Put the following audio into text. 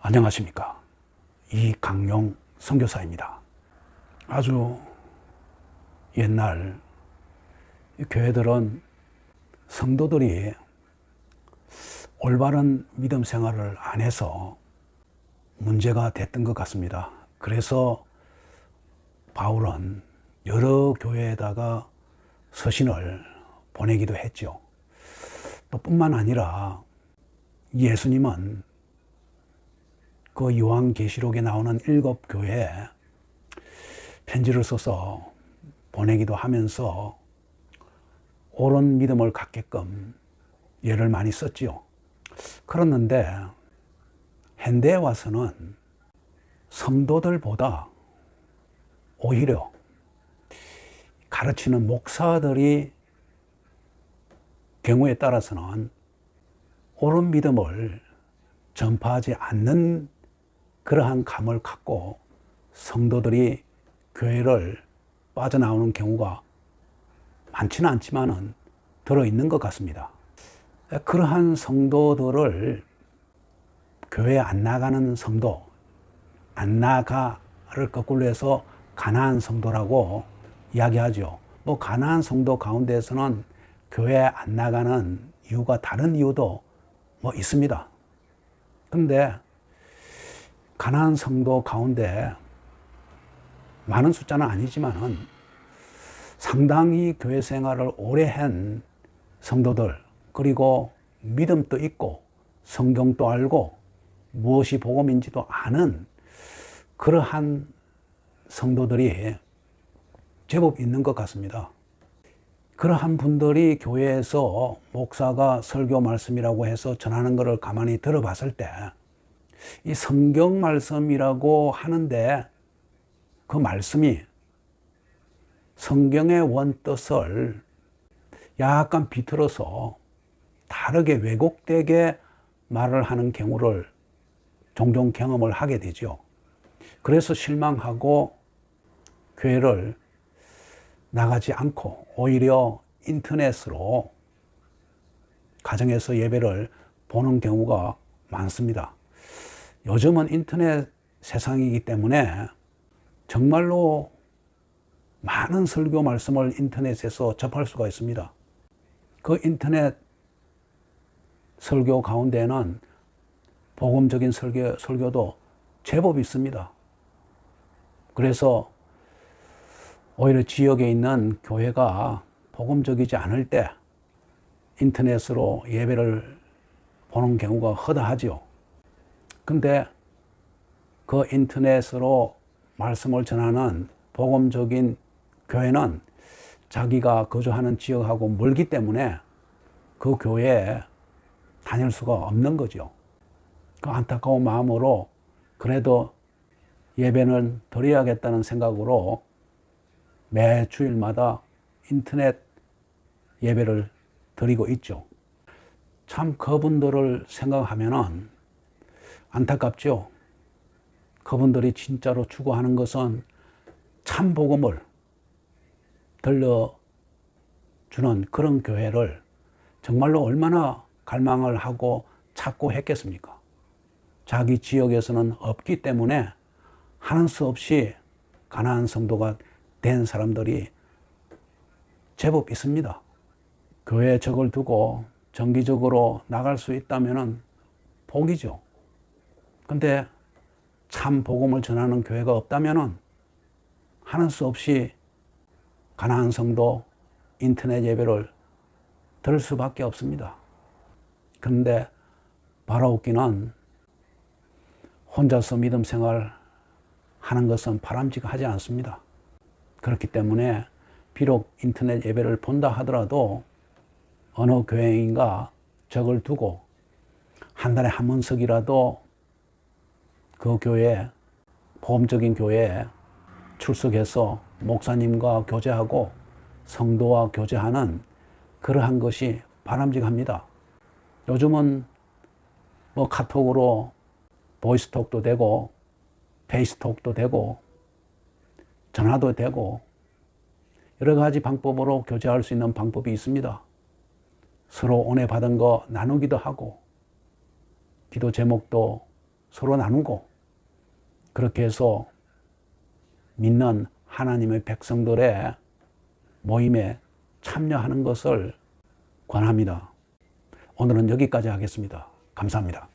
안녕하십니까. 이강용 선교사입니다. 아주 옛날 이 교회들은 성도들이 올바른 믿음 생활을 안 해서 문제가 됐던 것 같습니다. 그래서 바울은 여러 교회에다가 서신을 보내기도 했죠. 또 뿐만 아니라 예수님은 그 요한계시록에 나오는 일곱 교회에 편지를 써서 보내기도 하면서 옳은 믿음을 갖게끔 예를 많이 썼지요. 그렇는데 현대에 와서는 성도들보다 오히려 가르치는 목사들이 경우에 따라서는 옳은 믿음을 전파하지 않는 그러한 감을 갖고 성도들이 교회를 빠져나오는 경우가 많지는 않지만은 들어있는 것 같습니다. 그러한 성도들을 교회 안 나가는 성도, 안 나가를 거꾸로 해서 가난한 성도라고 이야기하죠. 뭐 가난한 성도 가운데에서는 교회 안 나가는 이유가 다른 이유도 뭐 있습니다. 근데 가난한 성도 가운데 많은 숫자는 아니지만은 상당히 교회 생활을 오래 한 성도들 그리고 믿음도 있고 성경도 알고 무엇이 복음인지도 아는 그러한 성도들이 제법 있는 것 같습니다. 그러한 분들이 교회에서 목사가 설교 말씀이라고 해서 전하는 것을 가만히 들어봤을 때, 이 성경 말씀이라고 하는데 그 말씀이 성경의 원뜻을 약간 비틀어서 다르게 왜곡되게 말을 하는 경우를 종종 경험을 하게 되죠. 그래서 실망하고 교회를 나가지 않고 오히려 인터넷으로 가정에서 예배를 보는 경우가 많습니다. 요즘은 인터넷 세상이기 때문에 정말로 많은 설교 말씀을 인터넷에서 접할 수가 있습니다. 그 인터넷 설교 가운데는 복음적인 설교, 설교도 제법 있습니다. 그래서 오히려 지역에 있는 교회가 복음적이지 않을 때 인터넷으로 예배를 보는 경우가 허다하지요. 근데 그 인터넷으로 말씀을 전하는 복음적인 교회는 자기가 거주하는 지역하고 멀기 때문에 그 교회에 다닐 수가 없는 거죠. 그 안타까운 마음으로 그래도 예배는 드려야겠다는 생각으로 매 주일마다 인터넷 예배를 드리고 있죠. 참 그분들을 생각하면은 안타깝죠. 그분들이 진짜로 추구하는 것은 참 복음을 들려주는 그런 교회를 정말로 얼마나 갈망을 하고 찾고 했겠습니까? 자기 지역에서는 없기 때문에 하는 수 없이 가난한 성도가 된 사람들이 제법 있습니다. 교회에 적을 두고 정기적으로 나갈 수 있다면 복이죠. 근데 참 복음을 전하는 교회가 없다면 하는 수 없이 가난한 성도 인터넷 예배를 들을 수밖에 없습니다. 그런데 바로 웃기는 혼자서 믿음 생활 하는 것은 바람직하지 않습니다. 그렇기 때문에 비록 인터넷 예배를 본다 하더라도 어느 교회인가 적을 두고 한 달에 한 번씩이라도 그 교회, 보험적인 교회에 출석해서 목사님과 교제하고 성도와 교제하는 그러한 것이 바람직합니다. 요즘은 뭐 카톡으로 보이스톡도 되고 페이스톡도 되고 전화도 되고 여러 가지 방법으로 교제할 수 있는 방법이 있습니다. 서로 은혜 받은 거 나누기도 하고 기도 제목도 서로 나누고 그렇게 해서 믿는 하나님의 백성들의 모임에 참여하는 것을 권합니다. 오늘은 여기까지 하겠습니다. 감사합니다.